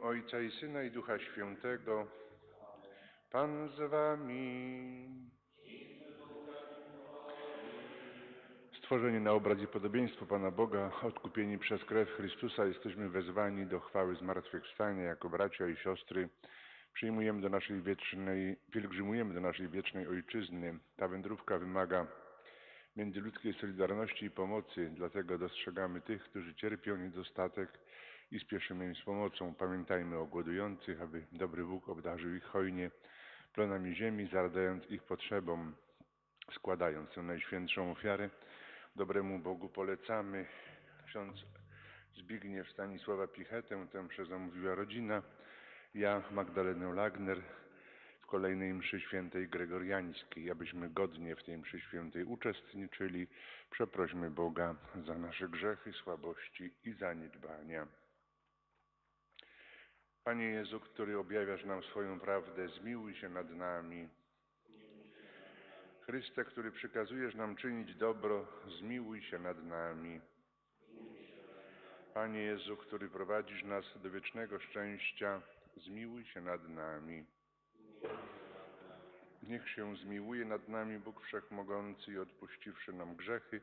Ojca i Syna i Ducha Świętego. Pan z wami. Stworzeni na obraz i podobieństwo Pana Boga, odkupieni przez krew Chrystusa, jesteśmy wezwani do chwały zmartwychwstania jako bracia i siostry. Przyjmujemy do naszej wiecznej, pielgrzymujemy do naszej wiecznej Ojczyzny. Ta wędrówka wymaga międzyludzkiej solidarności i pomocy, dlatego dostrzegamy tych, którzy cierpią niedostatek i spieszymy im z pomocą. Pamiętajmy o głodujących, aby dobry Bóg obdarzył ich hojnie plonami ziemi, zaradając ich potrzebom, składając tę najświętszą ofiarę. Dobremu Bogu polecamy. Ksiądz Zbigniew Stanisława Pichetę, tę przezamówiła rodzina. Ja, Magdalenę Lagner, w kolejnej mszy świętej gregoriańskiej, abyśmy godnie w tej mszy świętej uczestniczyli. Przeprośmy Boga za nasze grzechy, słabości i zaniedbania. Panie Jezu, który objawiasz nam swoją prawdę, zmiłuj się nad nami. Chryste, który przykazujesz nam czynić dobro, zmiłuj się nad nami. Panie Jezu, który prowadzisz nas do wiecznego szczęścia, zmiłuj się nad nami. Niech się zmiłuje nad nami Bóg Wszechmogący i odpuściwszy nam grzechy,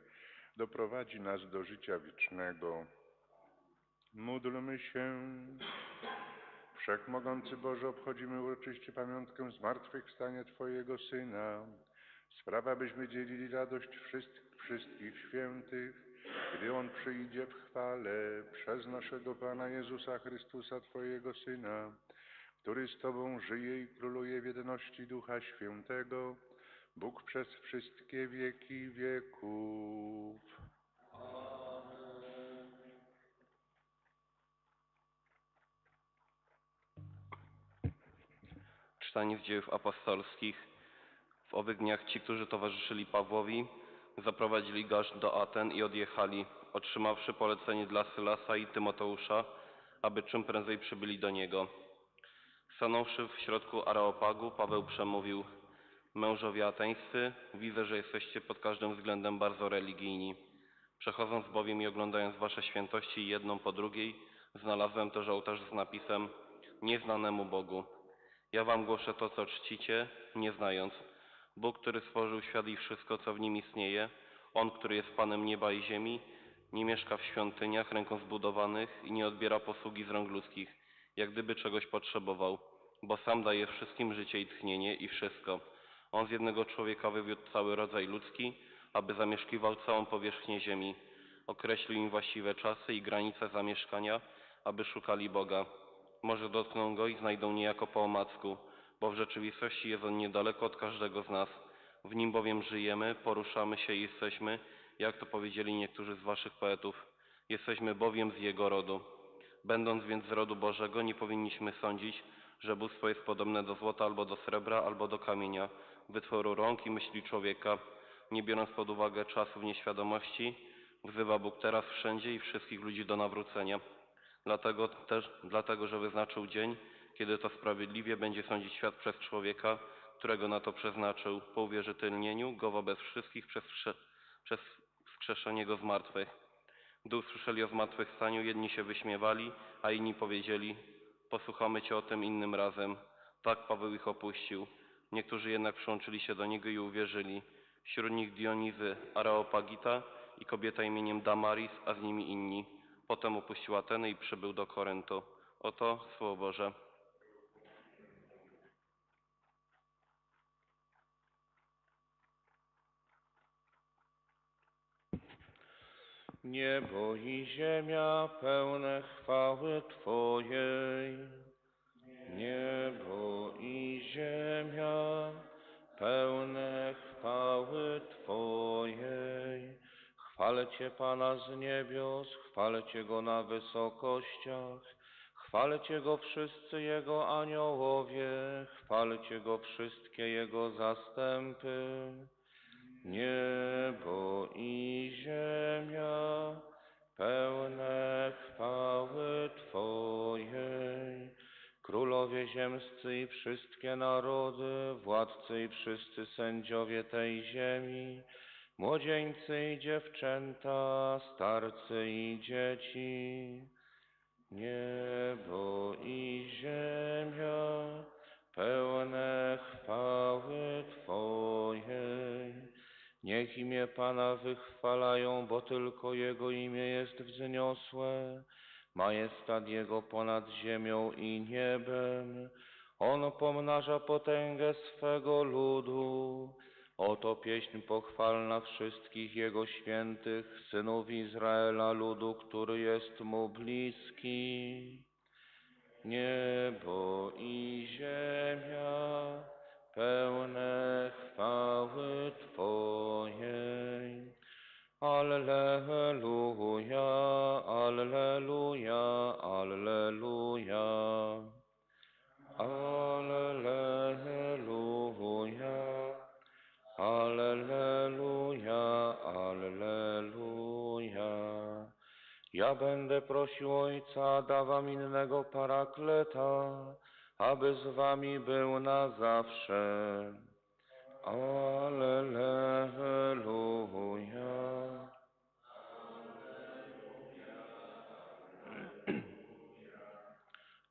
doprowadzi nas do życia wiecznego. Módlmy się. Wszechmogący Boże, obchodzimy uroczyście pamiątkę zmartwychwstania Twojego Syna. Sprawa, byśmy dzielili radość wszystkich, wszystkich świętych, gdy On przyjdzie w chwale przez naszego Pana Jezusa Chrystusa, Twojego Syna, który z Tobą żyje i króluje w jedności Ducha Świętego, Bóg przez wszystkie wieki wieków. Czytanie z dziejów apostolskich. W owych dniach ci, którzy towarzyszyli Pawłowi, zaprowadzili go aż do Aten i odjechali, otrzymawszy polecenie dla Sylasa i Tymoteusza, aby czym prędzej przybyli do niego. Stanąwszy w środku Areopagu, Paweł przemówił Mężowie ateńscy, widzę, że jesteście pod każdym względem bardzo religijni. Przechodząc bowiem i oglądając wasze świętości jedną po drugiej, znalazłem też ołtarz z napisem Nieznanemu Bogu. Ja wam głoszę to, co czcicie, nie znając. Bóg, który stworzył świat i wszystko, co w nim istnieje, On, który jest Panem nieba i ziemi, nie mieszka w świątyniach ręką zbudowanych i nie odbiera posługi z rąk ludzkich, jak gdyby czegoś potrzebował, bo sam daje wszystkim życie i tchnienie i wszystko. On z jednego człowieka wywiódł cały rodzaj ludzki, aby zamieszkiwał całą powierzchnię ziemi. Określił im właściwe czasy i granice zamieszkania, aby szukali Boga. Może dotkną go i znajdą niejako po omacku, bo w rzeczywistości jest on niedaleko od każdego z nas. W nim bowiem żyjemy, poruszamy się i jesteśmy, jak to powiedzieli niektórzy z waszych poetów. Jesteśmy bowiem z jego rodu. Będąc więc z rodu Bożego, nie powinniśmy sądzić, że bóstwo jest podobne do złota albo do srebra, albo do kamienia, wytworu rąk i myśli człowieka. Nie biorąc pod uwagę czasów nieświadomości, wzywa Bóg teraz wszędzie i wszystkich ludzi do nawrócenia. Dlatego też, dlatego, że wyznaczył dzień, kiedy to sprawiedliwie będzie sądzić świat przez człowieka, którego na to przeznaczył, po uwierzytelnieniu go wobec wszystkich przez, przez wskrzeszenie go z martwych. Gdy usłyszeli o zmartwychwstaniu, jedni się wyśmiewali, a inni powiedzieli, posłuchamy cię o tym innym razem. Tak Paweł ich opuścił. Niektórzy jednak przyłączyli się do niego i uwierzyli. Wśród nich Dionizy Areopagita i kobieta imieniem Damaris, a z nimi inni. Potem opuścił Ateny i przybył do Koryntu. Oto Słowo Boże. Niebo i ziemia pełne chwały Twojej. Niebo i ziemia pełne chwały Twojej. Chwała Chwalcie Pana z niebios, chwalcie Go na wysokościach, chwalcie Go wszyscy Jego aniołowie, chwalcie Go wszystkie Jego zastępy. Niebo i ziemia pełne chwały Twojej. Królowie ziemscy i wszystkie narody, władcy i wszyscy sędziowie tej ziemi, młodzieńcy i dziewczęta, starcy i dzieci. Niebo i ziemia pełne chwały Twojej. Niech imię Pana wychwalają, bo tylko Jego imię jest wzniosłe. Majestat Jego ponad ziemią i niebem. On pomnaża potęgę swego ludu. Oto pieśń pochwalna wszystkich Jego świętych, synów Izraela, ludu, który jest Mu bliski. Niebo i ziemia pełne chwały Twojej. Alleluja, Alleluja, Alleluja. Alleluja, Ja będę prosił Ojca, da wam innego parakleta, aby z wami był na zawsze. Alleluja.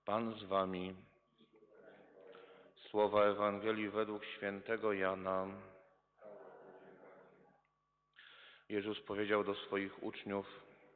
Pan z wami. Słowa Ewangelii według świętego Jana. Jezus powiedział do swoich uczniów: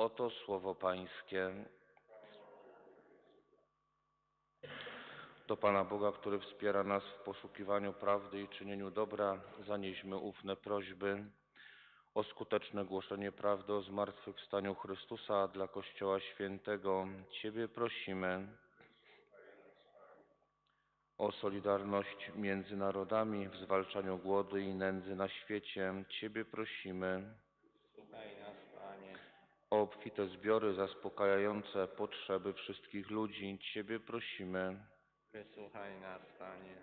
Oto słowo Pańskie. Do Pana Boga, który wspiera nas w poszukiwaniu prawdy i czynieniu dobra, zanieśmy ufne prośby o skuteczne głoszenie prawdy o zmartwychwstaniu Chrystusa dla Kościoła Świętego. Ciebie prosimy o solidarność między narodami w zwalczaniu głodu i nędzy na świecie. Ciebie prosimy Słuchaj nas, Panie. o obfite zbiory zaspokajające potrzeby wszystkich ludzi. Ciebie prosimy Wysłuchaj nas, Panie.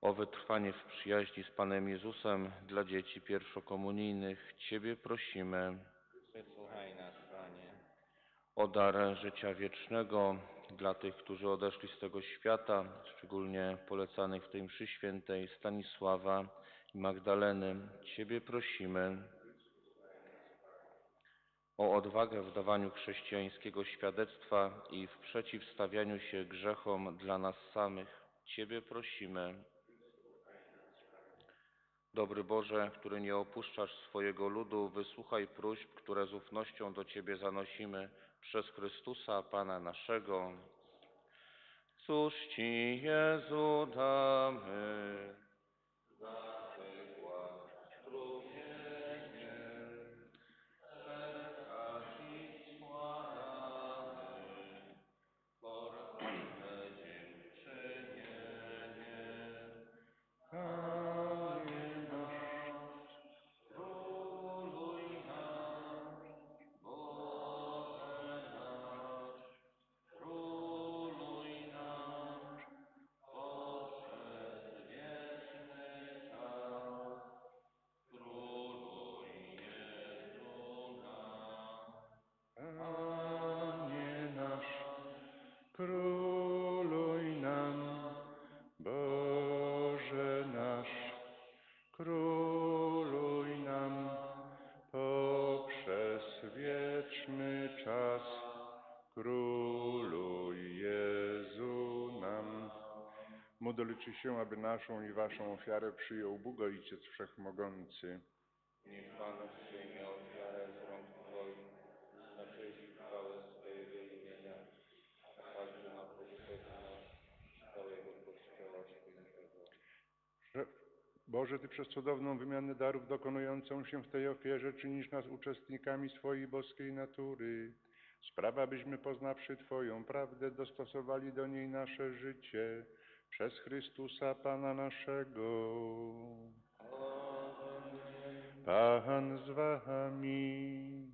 o wytrwanie w przyjaźni z Panem Jezusem dla dzieci pierwszokomunijnych. Ciebie prosimy Wysłuchaj nas, Panie. o dar życia wiecznego dla tych, którzy odeszli z tego świata, szczególnie polecanych w tej mszy świętej Stanisława i Magdaleny. Ciebie prosimy o odwagę w dawaniu chrześcijańskiego świadectwa i w przeciwstawianiu się grzechom dla nas samych. Ciebie prosimy. Dobry Boże, który nie opuszczasz swojego ludu, wysłuchaj próśb, które z ufnością do Ciebie zanosimy przez Chrystusa, Pana naszego. Cóż Ci, Jezu, damy modlczy się, aby naszą i waszą ofiarę przyjął Bóg Ojciec Wszechmogący. Niech Pan przyjmie ofiarę z rąk Twoich, na chwałę swojego imienia, a także na potrzeby. Boże, Ty przez cudowną wymianę darów dokonującą się w tej ofierze czynisz nas uczestnikami swojej boskiej natury. Sprawa, byśmy poznawszy Twoją prawdę, dostosowali do niej nasze życie przez Chrystusa Pana naszego. Pan z Wami.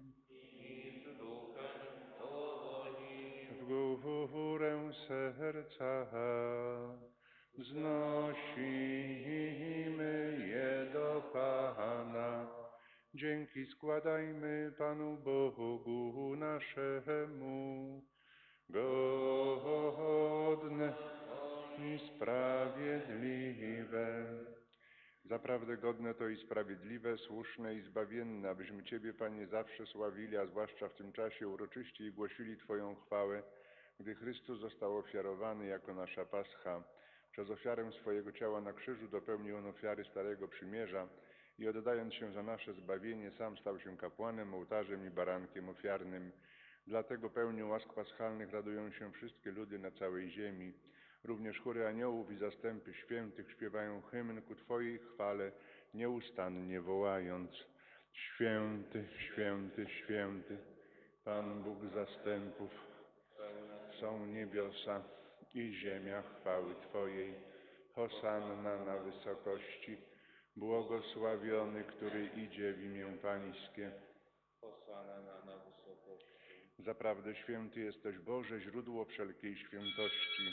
W górę serca znosimy je do Pana. Dzięki składajmy Panu Bogu naszemu, godne i sprawiedliwe. Zaprawdę godne to i sprawiedliwe, słuszne i zbawienne, abyśmy Ciebie, Panie, zawsze sławili, a zwłaszcza w tym czasie uroczyście i głosili Twoją chwałę, gdy Chrystus został ofiarowany jako nasza Pascha. Przez ofiarę swojego ciała na krzyżu dopełnił On ofiary Starego Przymierza i oddając się za nasze zbawienie, sam stał się kapłanem, ołtarzem i barankiem ofiarnym. Dlatego pełnią łask paschalnych radują się wszystkie ludy na całej ziemi. Również chóry aniołów i zastępy świętych śpiewają hymn ku Twojej chwale, nieustannie wołając Święty, święty, święty, Pan Bóg zastępów, są niebiosa i ziemia chwały Twojej. Hosanna na wysokości, błogosławiony, który idzie w imię Pańskie. Hosanna na wysokości. Zaprawdę święty jesteś Boże, źródło wszelkiej świętości.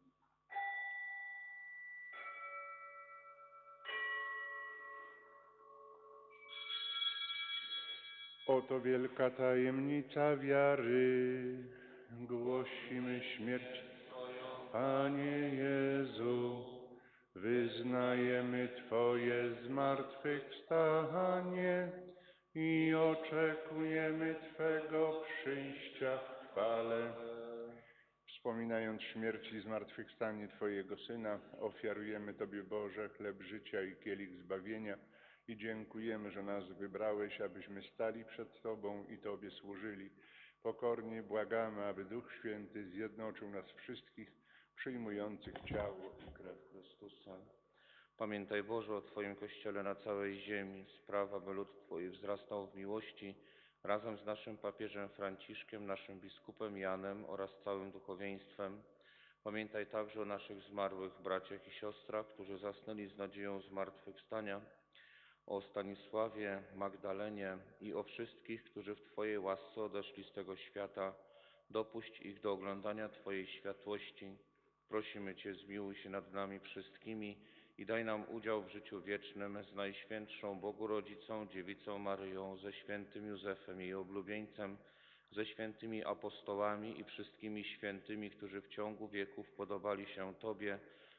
Oto wielka tajemnica wiary. Głosimy śmierć Panie Jezu. Wyznajemy Twoje zmartwychwstanie i oczekujemy Twego przyjścia w chwale. Wspominając śmierć i zmartwychwstanie Twojego Syna, ofiarujemy Tobie, Boże, chleb życia i kielich zbawienia i dziękujemy, że nas wybrałeś, abyśmy stali przed Tobą i Tobie służyli. Pokornie błagamy, aby Duch Święty zjednoczył nas wszystkich, przyjmujących ciało i krew Chrystusa. Pamiętaj Boże o Twoim Kościele na całej ziemi. Sprawa, by lud Twój wzrastał w miłości razem z naszym papieżem Franciszkiem, naszym biskupem Janem oraz całym duchowieństwem. Pamiętaj także o naszych zmarłych braciach i siostrach, którzy zasnęli z nadzieją zmartwychwstania, o Stanisławie, Magdalenie i o wszystkich, którzy w Twojej łasce odeszli z tego świata. Dopuść ich do oglądania Twojej światłości. Prosimy Cię, zmiłuj się nad nami wszystkimi i daj nam udział w życiu wiecznym z Najświętszą Bogu Rodzicą, Dziewicą Maryją, ze świętym Józefem jej oblubieńcem, ze świętymi apostołami i wszystkimi świętymi, którzy w ciągu wieków podobali się Tobie,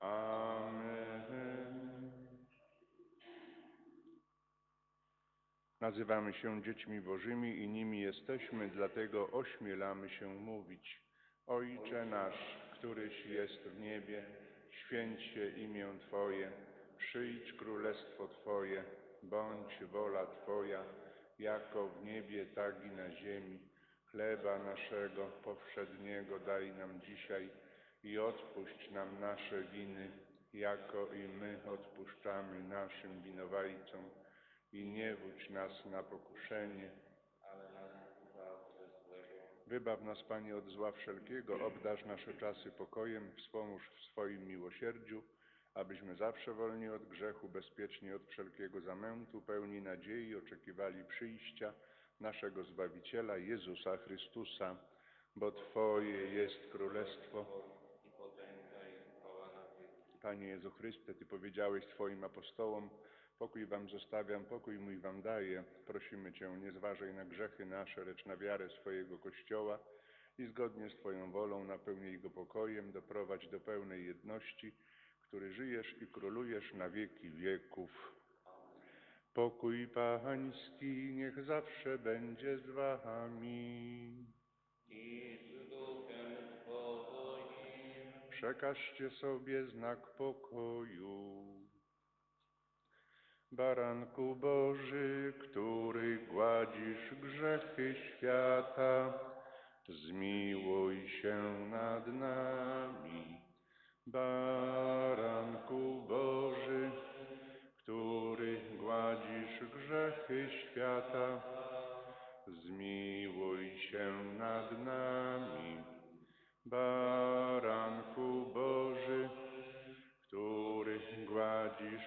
Amen. Nazywamy się dziećmi Bożymi i nimi jesteśmy, dlatego ośmielamy się mówić. Ojcze nasz, któryś jest w niebie, święć się imię Twoje, przyjdź królestwo Twoje, bądź wola Twoja, jako w niebie, tak i na ziemi. Chleba naszego powszedniego daj nam dzisiaj i odpuść nam nasze winy, jako i my odpuszczamy naszym winowajcom. I nie wódź nas na pokuszenie, Wybaw nas, Panie, od zła wszelkiego, obdarz nasze czasy pokojem, wspomóż w swoim miłosierdziu, abyśmy zawsze wolni od grzechu, bezpieczni od wszelkiego zamętu, pełni nadziei oczekiwali przyjścia naszego Zbawiciela Jezusa Chrystusa, bo Twoje jest królestwo. Panie Jezu Chryste, Ty powiedziałeś swoim apostołom, pokój Wam zostawiam, pokój mój Wam daję. Prosimy Cię, nie zważaj na grzechy nasze, lecz na wiarę swojego Kościoła i zgodnie z Twoją wolą napełnij go pokojem, doprowadź do pełnej jedności, który żyjesz i królujesz na wieki wieków. Pokój Pański niech zawsze będzie z Wami. Przekażcie sobie znak pokoju. Baranku Boży, który gładzisz grzechy świata, zmiłuj się nad nami. Baranku Boży, który gładzisz grzechy świata, zmiłuj się nad nami. Baranku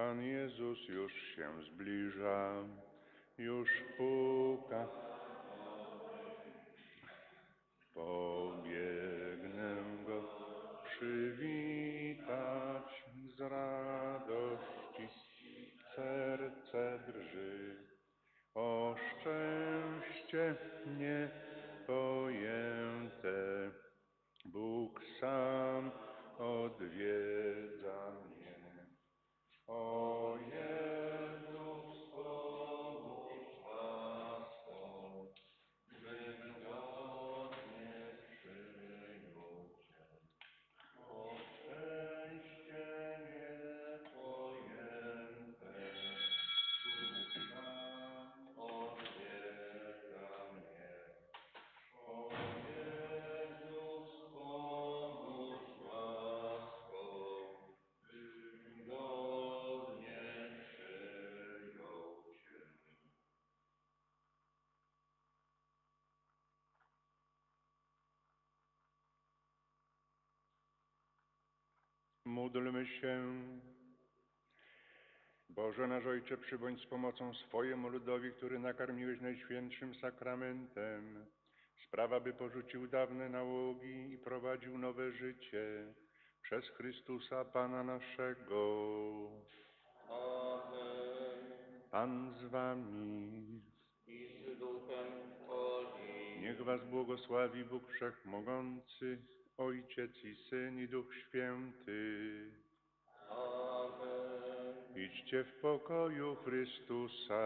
Pan Jezus już się zbliża, już puka. Pobiegnę go przywitać z radości, serce drży. O szczęście niepojęte, Bóg sam Módlmy się. Boże nasz Ojcze, przybądź z pomocą swojemu ludowi, który nakarmiłeś najświętszym sakramentem. Sprawa, by porzucił dawne nałogi i prowadził nowe życie przez Chrystusa Pana naszego. Amen. Pan z wami. I z duchem Twoim. Niech was błogosławi Bóg Wszechmogący, Ojciec i Syn i Duch Święty. Amen. Idźcie w pokoju Chrystusa.